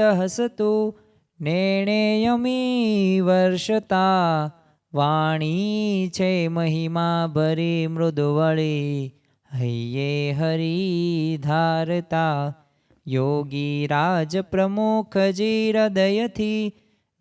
હસતુ નેણેયમી વર્ષતા વાણી છે મહિમા ભરી મૃદુવળી હૈયે હરી ધારતા યોગી રાજ પ્રમુખજી હૃદયથી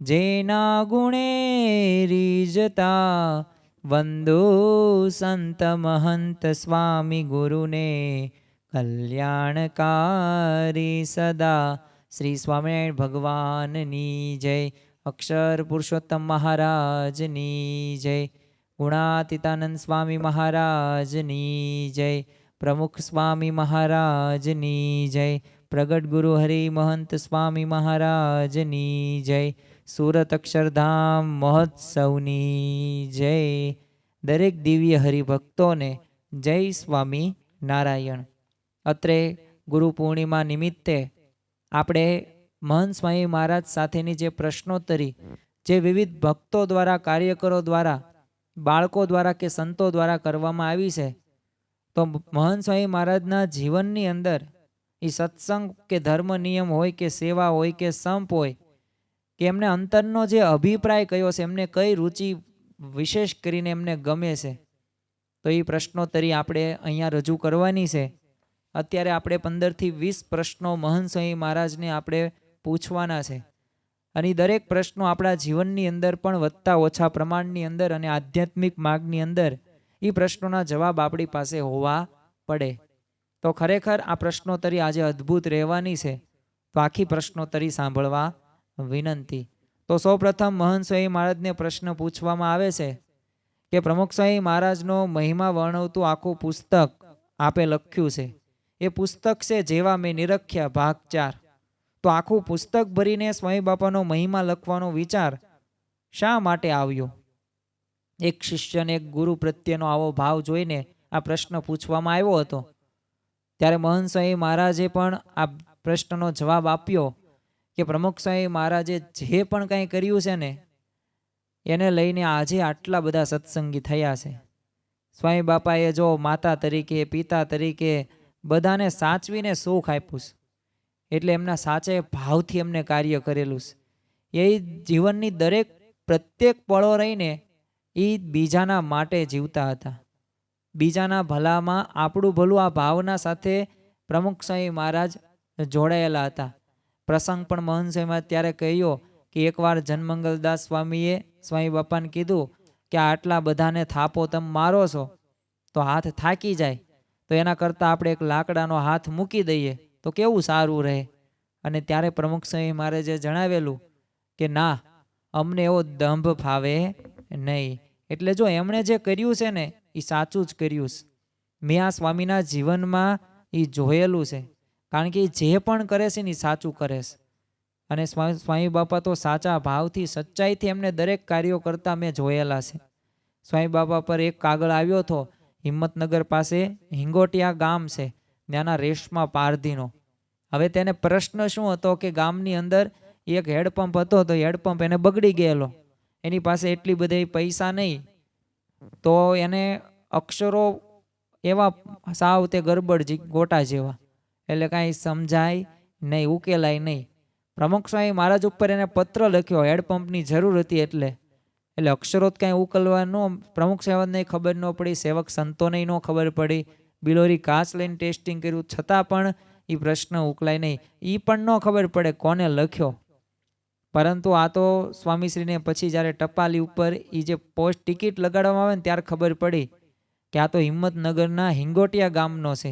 જેના ગુણે રીજતા વંદો સંત મહંત સ્વામી ગુરુને કલ્યાણકારી સદા શ્રી સ્વામિનારાયણ ભગવાનની જય અક્ષર પુરુષોત્તમ મહારાજની જય ગુણાતીતાનંદ સ્વામી મહારાજની જય પ્રમુખ સ્વામી મહારાજની જય પ્રગટ ગુરુ હરિ મહંત સ્વામી મહારાજની જય સુરત અક્ષરધામ મહોત્સવની જય દરેક દિવ્ય હરિભક્તોને જય સ્વામી નારાયણ. અત્રે ગુરુ પૂર્ણિમા નિમિત્તે આપણે મહંત સ્વામી મહારાજ સાથેની જે પ્રશ્નોત્તરી, જે વિવિધ ભક્તો દ્વારા, કાર્યકરો દ્વારા, બાળકો દ્વારા કે સંતો દ્વારા કરવામાં આવી છે, તો મહંત સ્વામી મહારાજના જીવનની અંદર એ સત્સંગ કે ધર્મ નિયમ હોય કે સેવા હોય કે સંપ હોય, કે એમને અંતરનો જે અભિપ્રાય કયો છે, એમને કઈ રુચિ વિશેષ કરીને એમને ગમે છે, તો એ પ્રશ્નોત્તરી આપણે અહીંયા રજૂ કરવાની છે. અત્યારે આપણે પંદરથી વીસ પ્રશ્નો મહંત સ્વામી મહારાજને આપણે પૂછવાના છે. અને દરેક પ્રશ્નો આપણા જીવનની અંદર પણ વધતા ઓછા પ્રમાણની અંદર અને આધ્યાત્મિક માર્ગની અંદર એ પ્રશ્નોના જવાબ આપણી પાસે હોવા પડે. તો ખરેખર આ પ્રશ્નોત્તરી આજે અદ્ભુત રહેવાની છે. તો આખી પ્રશ્નોત્તરી સાંભળવા વિનંતી. તો સૌપ્રથમ મહંત સ્વામી મહારાજને પ્રશ્ન પૂછવામાં આવે છે કે પ્રમુખ સ્વામી મહારાજનો મહિમા વર્ણવતું આખું પુસ્તક આપે લખ્યું છે. એ પુસ્તક છે જેવા મેં નિરખ્યા ભાગ ચાર. તો આખું પુસ્તક ભરીને સ્વામી બાપાનો મહિમા લખવાનો વિચાર શા માટે આવ્યો? એક શિષ્યને એક ગુરુ પ્રત્યેનો આવો ભાવ જોઈને આ પ્રશ્ન પૂછવામાં આવ્યો હતો. ત્યારે મહંત સ્વામી મહારાજે પણ આ પ્રશ્નનો જવાબ આપ્યો કે પ્રમુખ સ્વામી મહારાજે જે પણ કાંઈ કર્યું છે ને, એને લઈને આજે આટલા બધા સત્સંગી થયા છે. સ્વામી બાપાએ જો માતા તરીકે, પિતા તરીકે બધાને સાચવીને સુખ આપ્યું છે. એટલે એમના સાચે ભાવથી એમને કાર્ય કરેલું છે. એ જીવનની દરેક પ્રત્યેક પળો રહીને એ બીજાના માટે જીવતા હતા. બીજાના ભલામાં આપણું ભલું આ ભાવના સાથે પ્રમુખ સ્વામી મહારાજ જોડાયેલા હતા. પ્રસંગ પણ મહંત સ્વામીમાં ત્યારે કહ્યો કે એકવાર જનમંગલદાસ સ્વામીએ સ્વામી બાપાને કીધું કે આટલા બધાને થાપો તમે મારો છો, તો હાથ થાકી જાય. તો એના કરતાં આપણે એક લાકડાનો હાથ મૂકી દઈએ તો કેવું સારું રહે? અને ત્યારે પ્રમુખ સ્વામી જે જણાવેલું કે, ના, અમને એવો દંભ ફાવે નહીં. એટલે જો એમણે જે કર્યું છે ને એ સાચું જ કર્યું છે. મેં આ સ્વામીના જીવનમાં એ જોયેલું છે. કારણ કે જે પણ કરે છે ને એ સાચું કરે છે. અને સ્વામી બાપા તો સાચા ભાવથી, સચ્ચાઈથી એમને દરેક કાર્યો કરતાં મેં જોયેલા છે. સ્વામી બાપા પર એક કાગળ આવ્યો હતો હિંમતનગર પાસે હિંગોટિયા ગામ છે, ત્યાંના રેશમા પારધીનો. હવે તેને પ્રશ્ન શું હતો કે ગામની અંદર એક હેડપંપ હતો તો હેડપંપ એને બગડી ગયેલો. એની પાસે એટલી બધી પૈસા નહીં, તો એને અક્ષરો એવા સાવ તે ગરબડ ગોટા જેવા. એટલે કાંઈ સમજાય નહીં, ઉકેલાય નહીં. પ્રમુખ સ્વામી મહારાજ ઉપર એને પત્ર લખ્યો, હેડપંપની જરૂર હતી એટલે. એટલે અક્ષરોત કાંઈ ઉકલવા ન પ્રમુખ સેવકને ખબર ન પડી, સેવક સંતોને ન ખબર પડી. બિલોરી કાચ લઈને ટેસ્ટિંગ કર્યું. છતાં પણ એ પ્રશ્ન ઉકલાય નહીં. એ પણ ન ખબર પડે કોને લખ્યો. પરંતુ આ તો સ્વામીશ્રીને પછી જ્યારે ટપાલી ઉપર એ જે પોસ્ટ ટિકિટ લગાડવામાં આવે ને ત્યારે ખબર પડી કે આ તો હિંમતનગરના હિંગોટિયા ગામનો છે.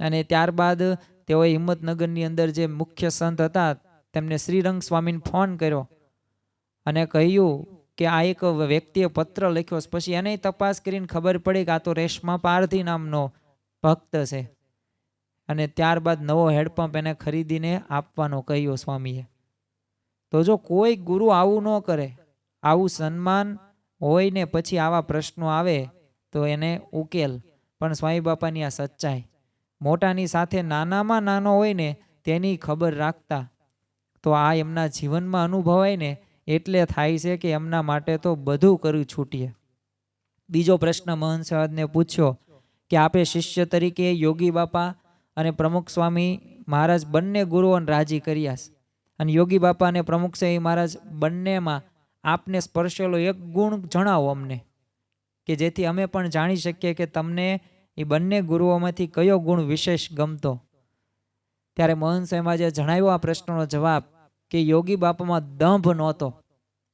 અને ત્યારબાદ તેઓએ હિંમતનગરની અંદર જે મુખ્ય સંત હતા, તેમને શ્રીરંગ સ્વામીને ફોન કર્યો અને કહ્યું કે આ એક વ્યક્તિએ પત્ર લખ્યો પછી એને તપાસ કરીને ખબર પડી કે આ તો રેશમા પારધી નામનો ભક્ત છે. અને ત્યારબાદ નવો હેડપંપ એને ખરીદીને આપવાનો કહ્યો સ્વામીએ. તો જો કોઈ ગુરુ આવું ન કરે, આવું સન્માન હોય ને પછી આવા પ્રશ્નો આવે, તો એને ઉકેલ. પણ સ્વામી બાપાની આ સચ્ચાઈ. મોટાની સાથે નાનામાં નાનો હોય ને તેની ખબર રાખતા, તો આ એમના જીવનમાં અનુભવાય ને એટલે થાય છે કે એમના માટે તો બધું કર્યું છૂટીએ. બીજો પ્રશ્ન મહંત પૂછ્યો કે આપે શિષ્ય તરીકે યોગી બાપા અને પ્રમુખ સ્વામી મહારાજ બંને ગુરુઓને રાજી કર્યા છે. અને યોગી બાપા અને પ્રમુખ સ્વામી મહારાજ બંનેમાં આપને સ્પર્શેલો એક ગુણ જણાવો અમને, કે જેથી અમે પણ જાણી શકીએ કે તમને એ બંને ગુરુઓમાંથી કયો ગુણ વિશેષ ગમતો. ત્યારે મોહન સ્વામીમાં જે જણાવ્યો આ પ્રશ્નનો જવાબ કે યોગી બાપામાં દંભ નહોતો.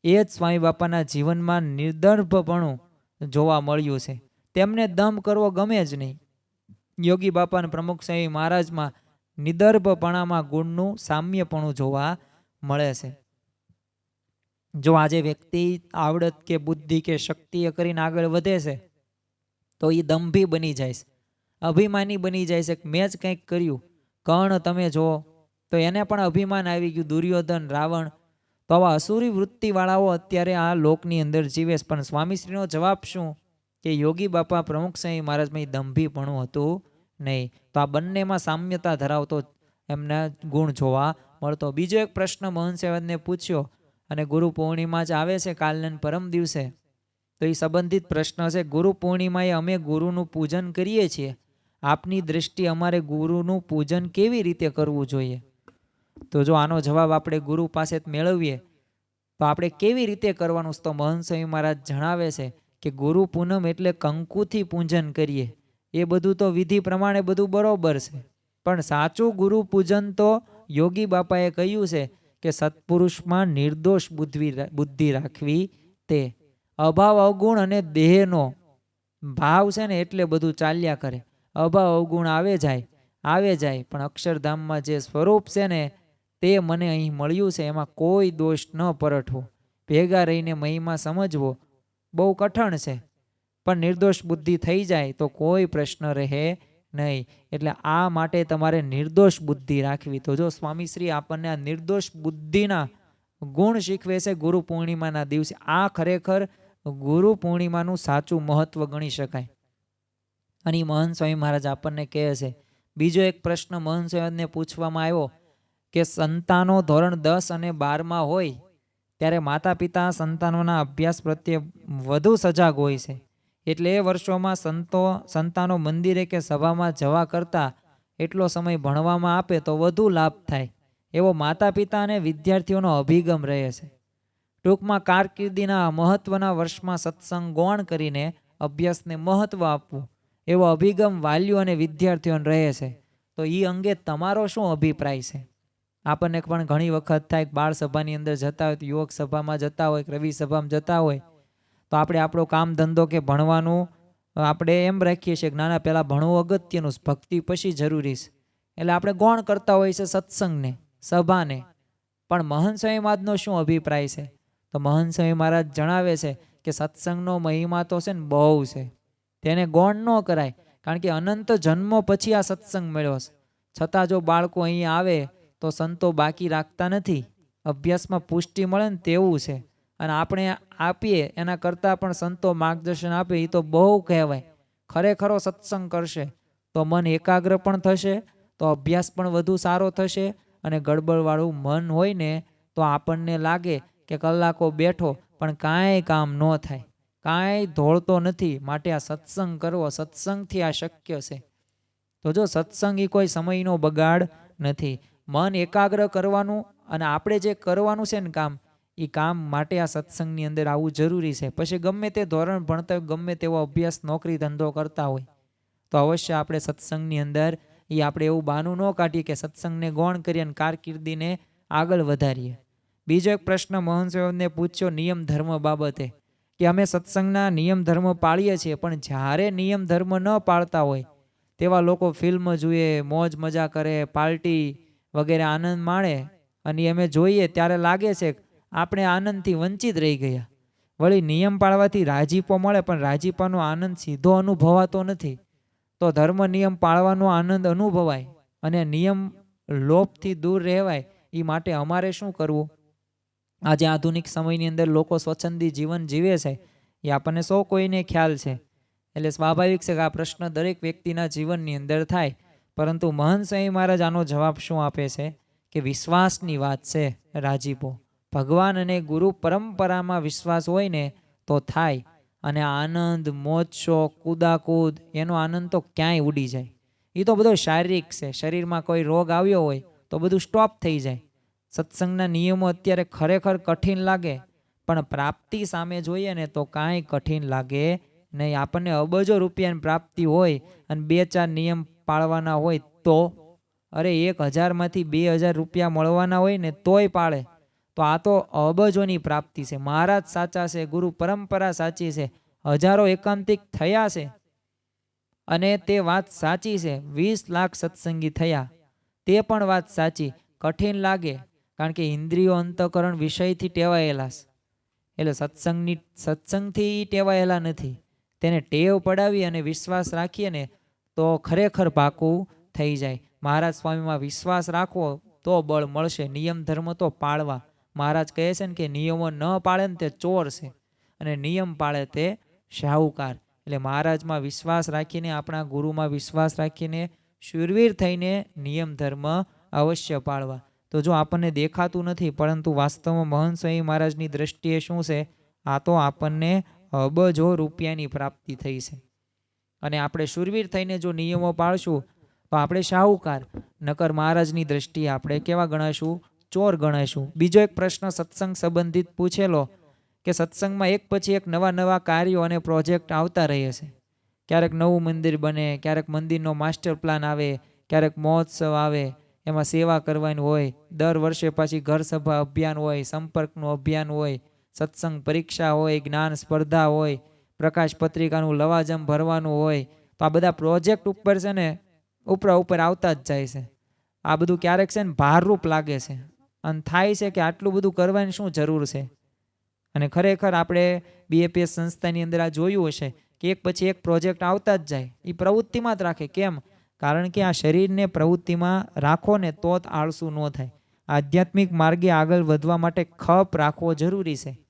એ જ સ્વામી બાપાના જીવનમાં નિર્દર્ભપણું જોવા મળ્યું છે. તેમને દંભ કરવો ગમે જ નહીં. યોગી બાપાના પ્રમુખ સ્વામી મહારાજમાં નિદર્ભપણામાં ગુણનું સામ્યપણું જોવા મળે છે. જો આજે વ્યક્તિ આવડત કે બુદ્ધિ કે શક્તિએ કરીને આગળ વધે છે, તો એ દંભી બની જાય છે. અભિમાની બની જાય છે મેં જ કંઈક કર્યું. કર્ણ તમે જુઓ તો એને પણ અભિમાન આવી ગયું. દુર્યોધન, રાવણ, તો આવા અસુરી વૃત્તિવાળાઓ અત્યારે આ લોકની અંદર જીવે પણ સ્વામીશ્રીનો જવાબ શું? કે યોગી બાપા પ્રમુખ સાંઈ મહારાજમાં દંભીપણું હતું નહીં. તો આ બંનેમાં સામ્યતા ધરાવતો એમના ગુણ જોવા મળતો. બીજો એક પ્રશ્ન મોહન સેવદને પૂછ્યો, અને ગુરુ પૂર્ણિમા જ આવે છે કાલને પરમ દિવસે? તો એ સંબંધિત પ્રશ્ન છે, ગુરુ પૂર્ણિમાએ અમે ગુરુનું પૂજન કરીએ છીએ. આપની દ્રષ્ટિ અમારે ગુરુનું પૂજન કેવી રીતે કરવું જોઈએ? તો જો આનો જવાબ આપણે ગુરુ પાસે મેળવીએ, તો આપણે કેવી રીતે કરવાનું? તો મહંત સ્વામી મહારાજ જણાવે છે કે ગુરુ પૂનમ એટલે કંકુથી પૂજન કરીએ. એ બધું તો વિધિ પ્રમાણે બધું બરોબર છે. પણ સાચું ગુરુ પૂજન તો યોગી બાપાએ કહ્યું છે કે સત્પુરુષમાં નિર્દોષ બુદ્ધિ બુદ્ધિ રાખવી તે. અભાવ, અવગુણ અને દેહનો ભાવ છે ને એટલે બધું ચાલ્યા કરે. અભાવ, અવગુણ આવે જાય આવે જાય. પણ અક્ષરધામમાં જે સ્વરૂપ છે ને તે મને અહીં મળ્યું છે, એમાં કોઈ દોષ ન પરઠવો ભેગા રહીને મહિમા સમજવો બહુ કઠણ છે. પણ નિર્દોષ બુદ્ધિ થઈ જાય તો કોઈ પ્રશ્ન રહે નહીં. એટલે આ માટે તમારે નિર્દોષ બુદ્ધિ રાખવી. તો જો સ્વામીશ્રી આપણને આ નિર્દોષ બુદ્ધિના ગુણ શીખવે છે ગુરુ પૂર્ણિમાના દિવસે, આ ખરેખર ગુરુ પૂર્ણિમાનું સાચું મહત્વ ગણી શકાય. અને મહંત સ્વામી મહારાજ આપણને કહે છે, બીજો એક પ્રશ્ન મહંત સ્વામીને પૂછવામાં આવ્યો કે સંતાનો ધોરણ દસ અને બારમાં હોય, ત્યારે માતા પિતા સંતાનોના અભ્યાસ પ્રત્યે વધુ સજાગ હોય છે. એટલે એ વર્ષોમાં સંતો, સંતાનો મંદિરે કે સભામાં જવા કરતાં એટલો સમય ભણવામાં આપે તો વધુ લાભ થાય, એવો માતા પિતા અને વિદ્યાર્થીઓનો અભિગમ રહે છે. ટૂંકમાં કારકિર્દીના મહત્વના વર્ષમાં સત્સંગ ગૌણ કરીને અભ્યાસને મહત્વ આપવું, એવો અભિગમ વાલીઓ અને વિદ્યાર્થીઓને રહે છે. તો એ અંગે તમારો શું અભિપ્રાય છે? આપણને પણ ઘણી વખત થાય કે બાળ સભાની અંદર જતા હોય, તો યુવક સભામાં જતા હોય, કે રવિ સભામાં જતા હોય, તો આપણે આપણો કામ ધંધો કે ભણવાનું આપણે એમ રાખીએ છીએ કે નાના પહેલાં ભણવું અગત્યનું, ભક્તિ પછી જરૂરી છે. એટલે આપણે ગૌણ કરતા હોય છે સત્સંગને, સભાને. પણ મહંત સ્વામી મહારાજનો શું અભિપ્રાય છે? તો મહંત સ્વામી મહારાજ જણાવે છે કે સત્સંગનો મહિમા તો છે ને બહુ છે. તેને ગૌણ ન કરાય, કારણ કે અનંત જન્મો પછી આ સત્સંગ મળ્યો છે. છતાં જો બાળકો અહીં આવે તો સંતો બાકી રાખતા નથી. અભ્યાસમાં પુષ્ટિ મળે ને તેવું છે. અને આપણે આપીએ એના કરતાં પણ સંતો માર્ગદર્શન આપે એ તો બહુ કહેવાય. ખરેખરો સત્સંગ કરશે તો મન એકાગ્ર પણ થશે, તો અભ્યાસ પણ વધુ સારો થશે અને ગડબડવાળું મન હોય ને તો આપણને લાગે કે કલાકો બેઠો પણ કાંઈ કામ ન થાય. કાંઈ ધોળતો નથી માટે આ સત્સંગ કરવો. સત્સંગથી આ શક્ય છે. તો જો સત્સંગ એ કોઈ સમયનો બગાડ નથી. મન એકાગ્ર કરવાનું અને આપણે જે કરવાનું છે ને કામ એ કામ માટે આ સત્સંગની અંદર આવવું જરૂરી છે. પછી ગમે તે ધોરણ ભણતા હોય ગમે તેવો અભ્યાસ, નોકરી ધંધો કરતા હોય, તો અવશ્ય આપણે સત્સંગની અંદર એ આપણે એવું બાનું ન કાઢીએ કે સત્સંગને ગૌણ કરીએ અને કારકિર્દીને આગળ વધારીએ. બીજો એક પ્રશ્ન મોહન સાહેબને પૂછ્યો, નિયમ ધર્મ બાબતે, કે અમે સત્સંગના નિયમ ધર્મ પાળીએ છીએ, પણ જ્યારે નિયમ ધર્મ ન પાળતા હોય, તેવા લોકો ફિલ્મ જુએ, મોજ મજા કરે, પાર્ટી વગેરે આનંદ માણે અને અમે જોઈએ ત્યારે લાગે છે આપણે આનંદથી વંચિત રહી ગયા. વળી નિયમ પાળવાથી રાજીપો મળે પણ રાજીપાનો આનંદ સીધો અનુભવાતો નથી. તો ધર્મ નિયમ પાળવાનો આનંદ અનુભવાય અને નિયમ લોભથી દૂર રહેવાય એ માટે અમારે શું કરવું? આજે આધુનિક સમયની અંદર લોકો સ્વચ્છંદી જીવન જીવે છે. એ આપણને સૌ કોઈને ખ્યાલ છે. એટલે સ્વાભાવિક છે કે આ પ્રશ્ન દરેક વ્યક્તિના જીવનની અંદર થાય. પરંતુ મહંત સ્વામી મહારાજ આનો જવાબ શું આપે છે? કે વિશ્વાસની વાત છે, રાજીપો. ભગવાન અને ગુરુ પરંપરામાં વિશ્વાસ હોય ને, તો થાય. અને આનંદ, મોજ, શોખ, કુદાકૂદ, એનો આનંદ તો ક્યાંય ઉડી જાય. એ તો બધો શારીરિક છે. શરીરમાં કોઈ રોગ આવ્યો હોય, તો બધું સ્ટોપ થઈ જાય. સત્સંગના નિયમો અત્યારે ખરેખર કઠિન લાગે, પણ પ્રાપ્તિ સામે જોઈએ ને, તો કાંઈ કઠિન લાગે નહીં. આપણને અબજો રૂપિયાની પ્રાપ્તિ હોય, અને બે ચાર નિયમ પાળવાના હોય તો? અરે, એક હજારમાંથી બે હજાર રૂપિયા મળવાના હોય ને તોય પાળે. તો આ તો અબજોની પ્રાપ્તિ છે. મહારાજ સાચા છે, ગુરુ પરંપરા સાચી છે. હજારો એકાંતિક થયા છે. અને તે વાત સાચી છે. વીસ લાખ સત્સંગી થયા. તે પણ વાત સાચી. કઠિન લાગે, કારણ કે ઇન્દ્રિયો અંતકરણ વિષયથી ટેવાયેલા છે. એટલે સત્સંગની, સત્સંગથી ટેવાયેલા નથી. તેને ટેવ પડાવી અને વિશ્વાસ રાખીએ ને તો ખરેખર પાકું થઈ જાય. મહારાજ સ્વામીમાં વિશ્વાસ રાખવો તો બળ મળશે. નિયમ ધર્મ તો પાળવા. મહારાજ કહે છે ને કે નિયમો ન પાળે ને તે ચોર છે. અને નિયમ પાળે તે શાહુકાર. એટલે મહારાજમાં વિશ્વાસ રાખીને, આપણા ગુરુમાં વિશ્વાસ રાખીને, શૂરવીર થઈને નિયમ ધર્મ અવશ્ય પાળવા. તો જો આપણને દેખાતું નથી, પરંતુ વાસ્તવમાં મહંત સ્વામી મહારાજની દ્રષ્ટિએ શું છે? આ તો આપણને અબજો રૂપિયાની પ્રાપ્તિ થઈ છે. અને આપણે શુરવીર થઈને જો નિયમો પાળશું, તો આપણે શાહુકાર. નકર મહારાજની દ્રષ્ટિએ આપણે કેવા ગણાશું? ચોર ગણાશું. બીજો એક પ્રશ્ન સત્સંગ સંબંધિત પૂછેલો કે સત્સંગમાં એક પછી એક નવા નવા કાર્યો અને પ્રોજેક્ટ આવતા રહે છે. ક્યારેક નવું મંદિર બને, ક્યારેક મંદિરનો માસ્ટર પ્લાન આવે, ક્યારેક મહોત્સવ આવે, એમાં સેવા કરવાની હોય, દર વર્ષે પાછી ઘર સભા અભિયાન હોય, સંપર્કનું અભિયાન હોય, સત્સંગ પરીક્ષા હોય, જ્ઞાન સ્પર્ધા હોય પ્રકાશ પત્રિકાનું લવાજમ ભરવાનું હોય, તો આ બધા પ્રોજેક્ટ ઉપર છે ને, ઉપરા ઉપર આવતા જ જાય છે. આ બધું ક્યારેક છે ને, ભારરૂપ લાગે છે. અને થાય છે કે આટલું બધું કરવાની શું જરૂર છે? અને ખરેખર આપણે બીએપીએસ સંસ્થાની અંદર આ જોયું હશે કે એક પછી એક પ્રોજેક્ટ આવતા જ જાય. એ પ્રવૃત્તિમાં જ રાખે. કેમ? કારણ કે આ શરીરને પ્રવૃત્તિમાં રાખો ને તો જ આળસુ ન થાય. આધ્યાત્મિક માર્ગે આગળ વધવા માટે ખપ રાખવો જરૂરી છે.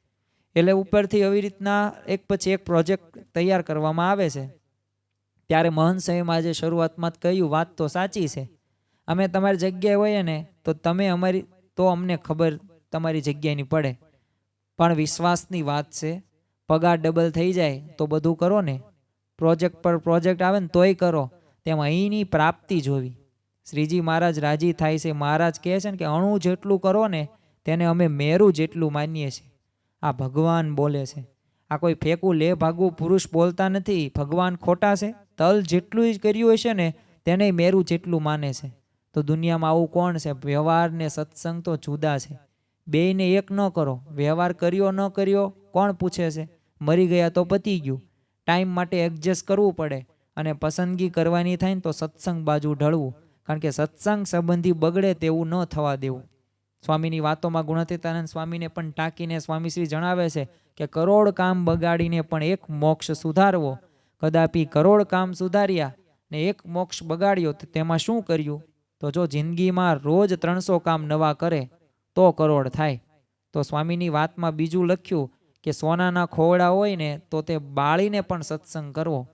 એટલે ઉપરથી આવી રીતના એક પછી એક પ્રોજેક્ટ તૈયાર કરવામાં આવે છે. ત્યારે મહંત સાહેબ આજે શરૂઆતમાં જ કહ્યું, વાત તો સાચી છે. અમે તમારી જગ્યાએ હોઈએ ને, તો તમે અમારી, તો અમને ખબર તમારી જગ્યાની પડે. પણ વિશ્વાસની વાત છે, પગાર ડબલ થઈ જાય, તો બધું કરો ને. પ્રોજેક્ટ પર પ્રોજેક્ટ આવે ને, તોય કરો. તેમ અહીંની પ્રાપ્તિ જોવી. શ્રીજી મહારાજ રાજી થાય છે. મહારાજ કહે છે ને કે, અણુ જેટલું કરો ને, તેને અમે મેરું જેટલું માનીએ છીએ. આ ભગવાન બોલે છે. આ કોઈ ફેંકું લે ભાગવું પુરુષ બોલતા નથી. ભગવાન ખોટા છે. તલ જેટલું જ કર્યું હશે ને તેને મેરું જેટલું માને છે. તો દુનિયામાં આવું કોણ છે? વ્યવહાર ને સત્સંગ તો જુદા છે. બેયને એક ન કરો. વ્યવહાર કર્યો ન કર્યો, કોણ પૂછે છે? મરી ગયા તો પતી ગયું. ટાઈમ માટે એડજસ્ટ કરવું પડે અને પસંદગી કરવાની થાય ને તો સત્સંગ બાજુ ઢળવું. કારણ કે સત્સંગ સંબંધી બગડે તેવું ન થવા દેવું. સ્વામીની વાતોમાં ગુણાતીતાનંદ સ્વામીને પણ ટાંકીને સ્વામીશ્રી જણાવે છે કે કરોડ કામ બગાડીને પણ એક મોક્ષ સુધારવો. કદાપી કરોડ કામ સુધાર્યા ને એક મોક્ષ બગાડ્યો તો તેમાં શું કર્યું? તો જો જિંદગીમાં રોજ ત્રણસો કામ નવા કરે, તો કરોડ થાય. તો સ્વામીની વાતમાં બીજું લખ્યું કે સોનાના ખોવડા હોય ને તો તે બાળીને પણ સત્સંગ કરવો.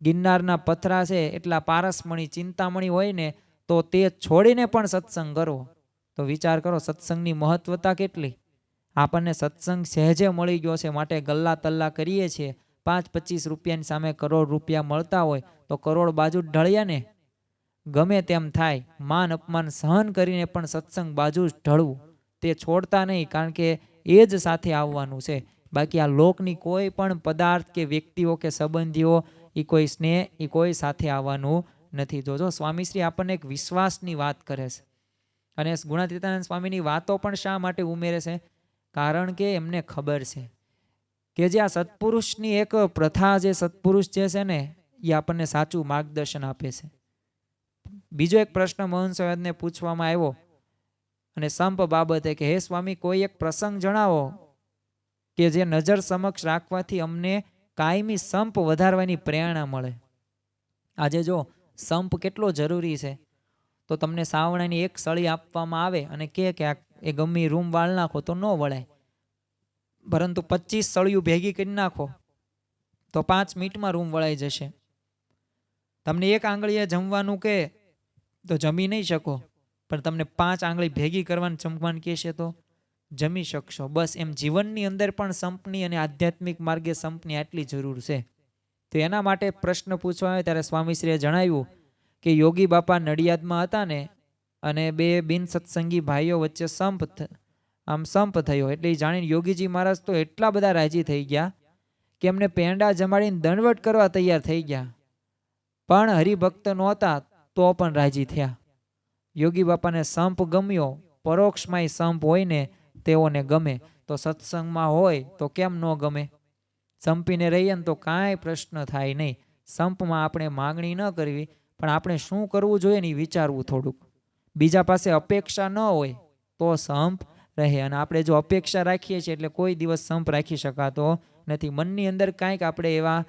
ગિરનારના પથરા છે એટલા પારસમણી, ચિંતામણી હોય ને તો તે છોડીને પણ સત્સંગ કરવો. તો વિચાર કરો, સત્સંગની મહત્વતા કેટલી? આપણને સત્સંગ સહેજે મળી ગયો છે, માટે ગલ્લા તલ્લા કરીએ છીએ. પાંચ પચીસ રૂપિયાની સામે કરોડ રૂપિયા મળતા હોય તો કરોડ બાજુ ઢળ્યા ને? ગમે તેમ થાય, માન અપમાન સહન કરીને પણ સત્સંગ બાજુ જ ઢળવું. તે છોડતા નહીં, કારણ કે એ જ સાથે આવવાનું છે. બાકી આ લોકની કોઈ પણ પદાર્થ કે વ્યક્તિઓ કે સંબંધીઓ એ કોઈ સ્નેહ એ કોઈ સાથે આવવાનું નથી. જોજો સ્વામીશ્રી આપણને એક વિશ્વાસની વાત કરે છે અને ગુણાતીતાનંદ સ્વામીની વાતો પણ શા માટે ઉમેરે છે? કારણ કે એમને ખબર છે કે જે આ સત્પુરુષની એક પ્રથા જે સત્પુરુષ જે છે ને, એ આપણને સાચું માર્ગદર્શન આપે છે. બીજો એક પ્રશ્ન મોહન સૈયદને પૂછવામાં આવ્યો, અને સંપ બાબતે કે, હે સ્વામી, કોઈ એક પ્રસંગ જણાવો કે જે નજર સમક્ષ રાખવાથી અમને કાયમી સંપ વધારવાની પ્રેરણા મળે. આજે જો સંપ કેટલો જરૂરી છે? તો તમને સાવણાની એક સળી આપવામાં આવે અને કે આ એ ગમી રૂમ વાળ નાખો તો ન વળાય. પરંતુ પચીસ સળિયું ભેગી કરી નાખો તો પાંચ મિનિટમાં રૂમ વળાઈ જશે. તમને એક આંગળીએ જમવાનું કે તો જમી નહીં શકો, પણ તમને પાંચ આંગળી ભેગી કરવાનું જમવાનું કહેશે તો જમી શકશો. બસ એમ જીવનની અંદર પણ સંપની અને આધ્યાત્મિક માર્ગે સંપની આટલી જરૂર છે. તો એના માટે પ્રશ્ન પૂછવા આવે ત્યારે સ્વામીશ્રીએ જણાવ્યું કે યોગી બાપા નડિયાદમાં હતા ને, અને બે બિન સત્સંગી ભાઈઓ વચ્ચે સંપ આમ સંપ થયો. એટલે જાણીને યોગીજી મહારાજ તો એટલા બધા રાજી થઈ ગયા કે એમને પેંડા જમાડીને દંડવટ કરવા તૈયાર થઈ ગયા. પણ હરિભક્ત નહોતા તો પણ રાજી થયા. યોગી બાપાને સંપ ગમ્યો. પરોક્ષમાં સંપ હોય ને તેઓને ગમે. તો સત્સંગમાં હોય તો કેમ ન ગમે? સંપીને રહીએ ને તો કાંઈ પ્રશ્ન થાય નહીં. સંપમાં આપણે માગણી ન કરવી. પણ આપણે શું કરવું જોઈએ ને વિચારવું થોડુંક. બીજા પાસે અપેક્ષા ન હોય તો સંપ રહે અને આપણે જો અપેક્ષા રાખીએ છીએ એટલે કોઈ દિવસ સંપ રાખી શકાતો નથી. મનની અંદર કાંઈક આપણે એવા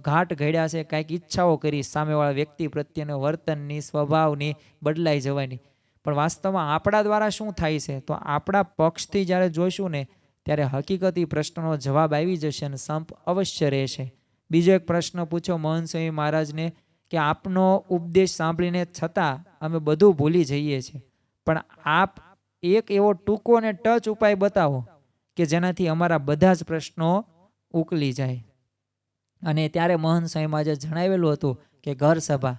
ઘાટ ઘડ્યા છે, કાંઈક ઈચ્છાઓ કરી, સામેવાળા વ્યક્તિ પ્રત્યેના વર્તનની, સ્વભાવની બદલાઈ જવાની. પણ વાસ્તવમાં આપણા દ્વારા શું થાય છે? તો આપણા પક્ષથી જ્યારે જોઈશું ને, ત્યારે હકીકતી પ્રશ્નનો જવાબ આવી જશે અને સંપ અવશ્ય રહેશે. બીજો એક પ્રશ્ન પૂછ્યો મહંત સ્વામી મહારાજને કે આપનો ઉપદેશ સાંભળીને છતાં અમે બધું ભૂલી જઈએ છીએ. પણ આપ એક એવો ટૂંકો અને ટચ ઉપાય બતાવો કે જેનાથી અમારા બધા જ પ્રશ્નો ઉકલી જાય. અને ત્યારે મહંત સ્વામી જે જણાવેલું હતું કે ઘર સભા,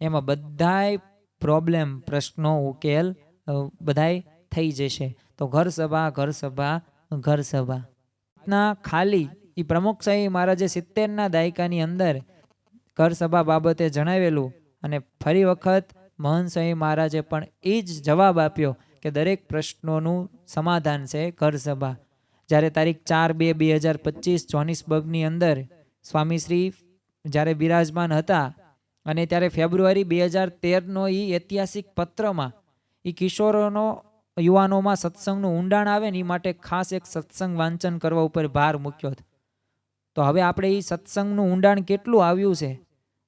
એમાં બધાય પ્રોબ્લેમ પ્રશ્નો ઉકેલ બધાય થઈ જશે. તો ઘર સભા ઘર સભા ઘર સભા. ના ખાલી એ પ્રમુખ સાહેબ મહારાજે સિત્તેરના દાયકાની અંદર ઘર સભા બાબતે જણાવેલું અને ફરી વખત મહંત મહારાજે પણ એ જ જવાબ આપ્યો કે દરેક પ્રશ્નોનું સમાધાન છે ઘરસભા જ્યારે તારીખ ચાર બે બે હજાર પચીસ જોનિસબર્ગની અંદર સ્વામીશ્રી જ્યારે બિરાજમાન હતા અને ત્યારે ફેબ્રુઆરી બે હજાર તેરનો એ ઐતિહાસિક પત્રમાં એ કિશોરોનો યુવાનોમાં સત્સંગનું ઊંડાણ આવે ને એ માટે ખાસ એક સત્સંગ વાંચન કરવા ઉપર ભાર મૂક્યો હતો. તો હવે આપણે એ સત્સંગનું ઊંડાણ કેટલું આવ્યું છે?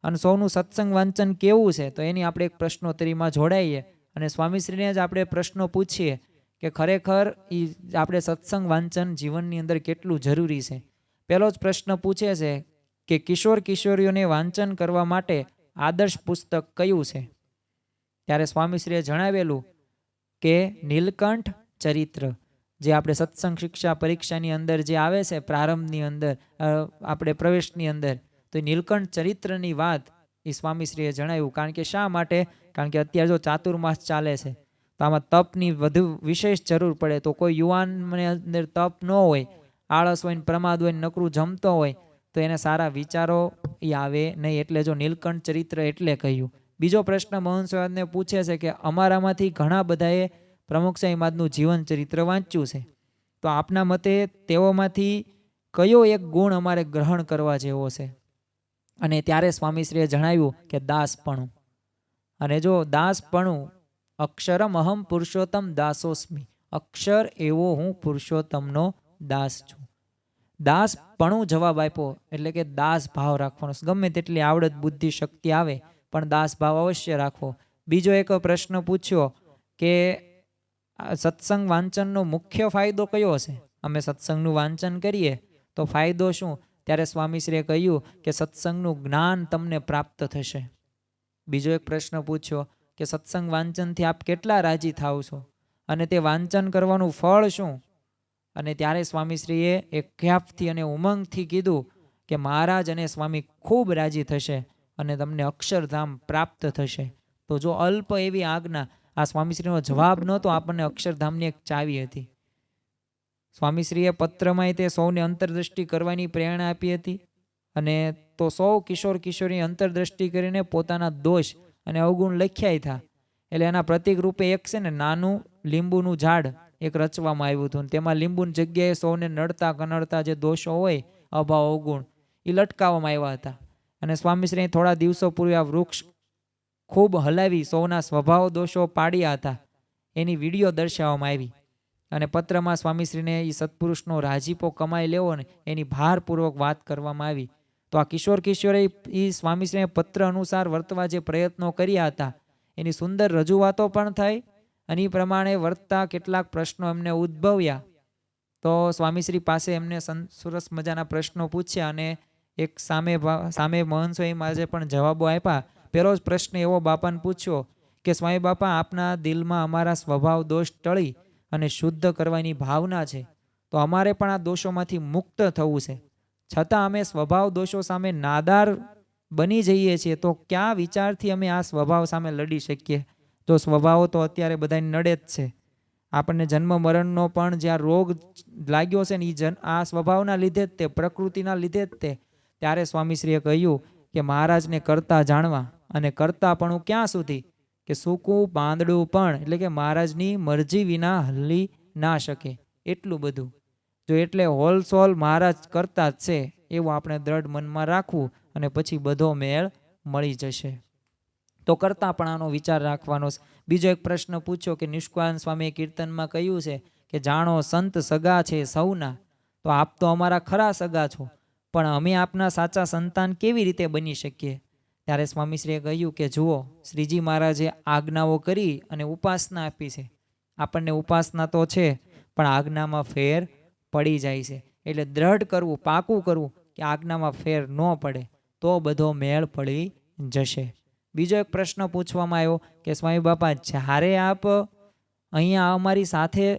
અને સૌનું સત્સંગ વાંચન કેવું છે? તો એની આપણે એક પ્રશ્નોત્તરીમાં જોડાઈએ અને સ્વામીશ્રીને જ આપણે પ્રશ્નો પૂછીએ કે ખરેખર એ આપણે સત્સંગ વાંચન જીવનની અંદર કેટલું જરૂરી છે? પહેલો જ પ્રશ્ન પૂછે છે કે કિશોર કિશોરીઓને વાંચન કરવા માટે આદર્શ પુસ્તક કયું છે? ત્યારે સ્વામીશ્રીએ જણાવેલું કે નીલકંઠ ચરિત્ર. જે આપણે સત્સંગ શિક્ષા પરીક્ષાની અંદર જે આવે છે, પ્રારંભની અંદર આપણે પ્રવેશની અંદર, તો એ નીલકંઠ ચરિત્રની વાત એ સ્વામીશ્રીએ જણાવ્યું. કારણ કે શા માટે? કારણ કે અત્યારે જો ચાતુર્માસ ચાલે છે, તો આમાં તપની વધુ વિશેષ જરૂર પડે. તો કોઈ યુવાનની અંદર તપ ન હોય, આળસ હોય ને પ્રમાદ હોય ને નકરું જમતો હોય, તો એને સારા વિચારો એ આવે નહીં. એટલે જો નીલકંઠ ચરિત્ર એટલે કહ્યું. બીજો પ્રશ્ન મોહન સ્વાદને પૂછે છે કે અમારામાંથી ઘણા બધાએ પ્રમુખ મહારાજનું જીવન ચરિત્ર વાંચ્યું છે. તો આપના મતે તેઓમાંથી કયો એક ગુણ અમારે ગ્રહણ કરવા જેવો છે? અને ત્યારે સ્વામીશ્રીએ જણાવ્યું કે દાસપણું. અને જો દાસપણું, અક્ષરમ અહમ પુરુષોત્તમ દાસોસ્મી. અક્ષર એવો હું પુરુષોત્તમનો દાસ છું. દાસપણું જવાબ આપ્યો એટલે કે દાસ ભાવ રાખવાનો. ગમે તેટલી આવડત બુદ્ધિ શક્તિ આવે, પણ દાસ ભાવ અવશ્ય રાખવો. બીજો એક પ્રશ્ન પૂછ્યો કે સત્સંગ વાંચનનો મુખ્ય ફાયદો કયો છે અમે સત્સંગનું વાંચન કરીએ તો ફાયદો શું? ત્યારે સ્વામીશ્રીએ કહ્યું કે સત્સંગનું જ્ઞાન તમને પ્રાપ્ત થશે. બીજો એક પ્રશ્ન પૂછ્યો કે સત્સંગ વાંચનથી આપ કેટલા રાજી થાવ છો? અને તે વાંચન કરવાનું ફળ શું? અને ત્યારે સ્વામીશ્રીએ એક ખ્યાપથી અને ઉમંગથી કીધું કે મહારાજ અને સ્વામી ખૂબ રાજી થશે અને તમને અક્ષરધામ પ્રાપ્ત થશે. તો જો અલ્પ એવી આજ્ઞા આ સ્વામીશ્રીનો જવાબ નહોતો, આપણને અક્ષરધામની એક ચાવી હતી. સ્વામીશ્રીએ પત્રમાં તે સૌને અંતરદ્રષ્ટિ કરવાની પ્રેરણા આપી હતી અને તો સૌ કિશોર કિશોરી અંતરદ્રષ્ટિ કરીને પોતાના દોષ અને અવગુણ લખ્યાય થા. એટલે એના પ્રતિક રૂપે એક છે ને નાનું લીંબુનું ઝાડ એક રચવામાં આવ્યું હતું તેમાં લીંબુની જગ્યાએ સૌને નડતા કનડતા જે દોષો હોય, અભાવ અવગુણ એ લટકાવવામાં આવ્યા હતા. અને સ્વામીશ્રીએ થોડા દિવસો પૂર્વે આ વૃક્ષ ખૂબ હલાવી સૌના સ્વભાવ દોષો પાડ્યા હતા. એની વીડિયો દર્શાવવામાં આવી અને પત્રમાં સ્વામીશ્રીને એ સત્પુરુષનો રાજીપો કમાઈ લેવો ને એની ભારપૂર્વક વાત કરવામાં આવી. તો આ કિશોર કિશોરે એ સ્વામીશ્રીને પત્ર અનુસાર વર્તવા જે પ્રયત્નો કર્યા હતા, એની સુંદર રજૂઆતો પણ થઈ અને એ પ્રમાણે વર્તતા કેટલાક પ્રશ્નો એમને ઉદ્ભવ્યા. તો સ્વામીશ્રી પાસે એમને સરસ મજાના પ્રશ્નો પૂછ્યા અને એક સામે સામે મહંસો સ્વામી મહારાજે પણ જવાબો આપ્યા પહેલો જ પ્રશ્ન એવો બાપાને પૂછ્યો કે, સ્વામી બાપા, આપના દિલમાં અમારા સ્વભાવ દોષ ટળી અને શુદ્ધ કરવાની ભાવના છે, તો અમારે પણ આ દોષોમાંથી મુક્ત થવું છે. છતાં અમે સ્વભાવ દોષો સામે નાદાર બની જઈએ છીએ, તો ક્યાં વિચારથી અમે આ સ્વભાવ સામે લડી શકીએ? તો સ્વભાવો તો અત્યારે બધાને નડે જ છે. આપણને જન્મ મરણનો પણ જ્યાં રોગ લાગ્યો છે ને એ જન, આ સ્વભાવના લીધે જ તે, પ્રકૃતિના લીધે જ તે. ત્યારે સ્વામીશ્રીએ કહ્યું કે, મહારાજને કરતા જાણવા. અને કરતા પણ ક્યાં સુધી? કે સૂકું પાંદડું પણ, એટલે કે મહારાજની મરજી વિના હલી ના શકે. એટલું બધું. જો એટલે હોલસોલ મહારાજ કરતા જ છે, એવું આપણે દ્રઢ મનમાં રાખવું અને પછી બધો મેળ મળી જશે. તો કરતા પણ આનો વિચાર રાખવાનો બીજો એક પ્રશ્ન પૂછ્યો કે નિષ્કાન સ્વામીએ કીર્તનમાં કહ્યું છે કે જાણો સંત સગા છે સૌના. તો આપ તો અમારા ખરા સગા છો. પણ અમે આપના સાચા સંતાન કેવી રીતે બની શકીએ? ત્યારે સ્વામીશ્રીએ કહ્યું કે, જુઓ, શ્રીજી મહારાજે આજ્ઞાઓ કરી અને ઉપાસના આપી છે. આપણને ઉપાસના તો છે, પણ આજ્ઞામાં ફેર પડી જાય છે. એટલે દ્રઢ કરવું, પાકું કરવું કે આજ્ઞામાં ફેર ન પડે, તો બધો મેળ પડી જશે. બીજો એક પ્રશ્ન પૂછવામાં આવ્યો કે, સ્વામી બાપા, જ્યારે આપ અહીંયા અમારી સાથે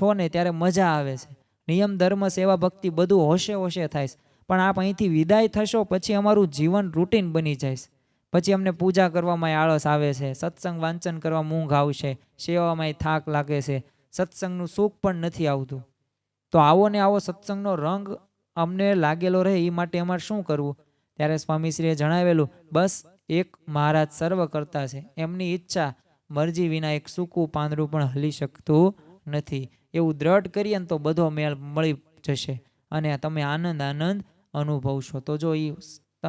છો ને, ત્યારે મજા આવે છે. નિયમ, ધર્મ, સેવા, ભક્તિ બધું હોશે હોશે થાય છે. પણ આપ અહીંથી વિદાય થશો, પછી અમારું જીવન રૂટીન બની જાય પછી અમને પૂજા કરવામાં આળસ આવે છે, સત્સંગ વાંચન કરવા મૂંઘ આવશે, સેવામાં થાક લાગે છે, સત્સંગનું સુખ પણ નથી આવતું. તો આવો ને આવો સત્સંગનો રંગ અમને લાગેલો રહે, એ માટે અમારે શું કરવું? ત્યારે સ્વામીશ્રીએ જણાવેલું, બસ એક મહારાજ સર્વ કરતા છે. એમની ઈચ્છા મરજી વિના એક સૂકું પાંદડું પણ હલી શકતું નથી. એવું દ્રઢ કરીએ ને તો બધો મેળ મળી જશે. અને તમે આનંદ આનંદ અનુભવશો. તો જો એ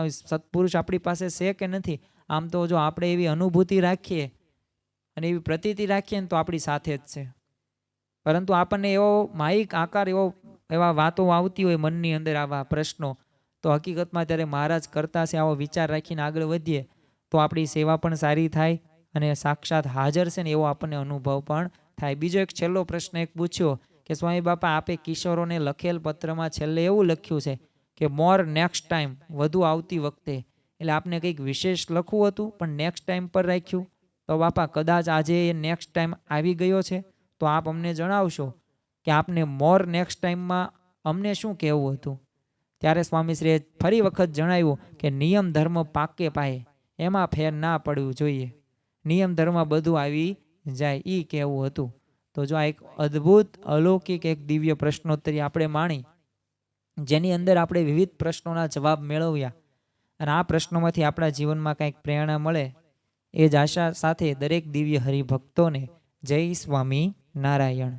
સત્પુરુષ આપણી પાસે છે કે નથી, આમ તો જો આપણે એવી અનુભૂતિ રાખીએ અને એવી પ્રતીતિ રાખીએ ને તો આપણી સાથે જ છે. પરંતુ આપણને એવો માહિક આકાર, એવો, એવા વાતો આવતી હોય મનની અંદર આવા પ્રશ્નો, તો હકીકતમાં ત્યારે મહારાજ કરતા છે, આવો વિચાર રાખીને આગળ વધીએ, તો આપણી સેવા પણ સારી થાય અને સાક્ષાત હાજર છે ને એવો આપણને અનુભવ પણ થાય. બીજો એક છેલ્લો પ્રશ્ન એક પૂછ્યો કે સ્વામી બાપા, આપે કિશોરોને લખેલ પત્રમાં છેલ્લે એવું લખ્યું છે કે મોર નેક્સ્ટ ટાઈમ વધુ આવતી વખતે. એટલે આપને કંઈક વિશેષ લખવું હતું, પણ નેક્સ્ટ ટાઈમ પર રાખ્યું. તો બાપા, કદાચ આજે એ નેક્સ્ટ ટાઈમ આવી ગયો છે, તો આપ અમને જણાવશો કે આપને મોર નેક્સ્ટ ટાઈમમાં અમને શું કહેવું હતું? ત્યારે સ્વામીશ્રીએ ફરી વખત જણાવ્યું કે નિયમ ધર્મ પાકે પાયે, એમાં ફેર ના પડવું જોઈએ. નિયમ ધર્મ બધું આવી જાય એ કહેવું હતું. તો જો આ એક અદ્ભુત અલૌકિક એક દિવ્ય પ્રશ્નોત્તરી આપણે માણી જેની અંદર આપણે વિવિધ પ્રશ્નોના જવાબ મેળવ્યા અને આ પ્રશ્નોમાંથી આપણા જીવનમાં કંઈક પ્રેરણા મળે એ જ આશા સાથે દરેક દિવ્ય હરિભક્તોને જય સ્વામી નારાયણ.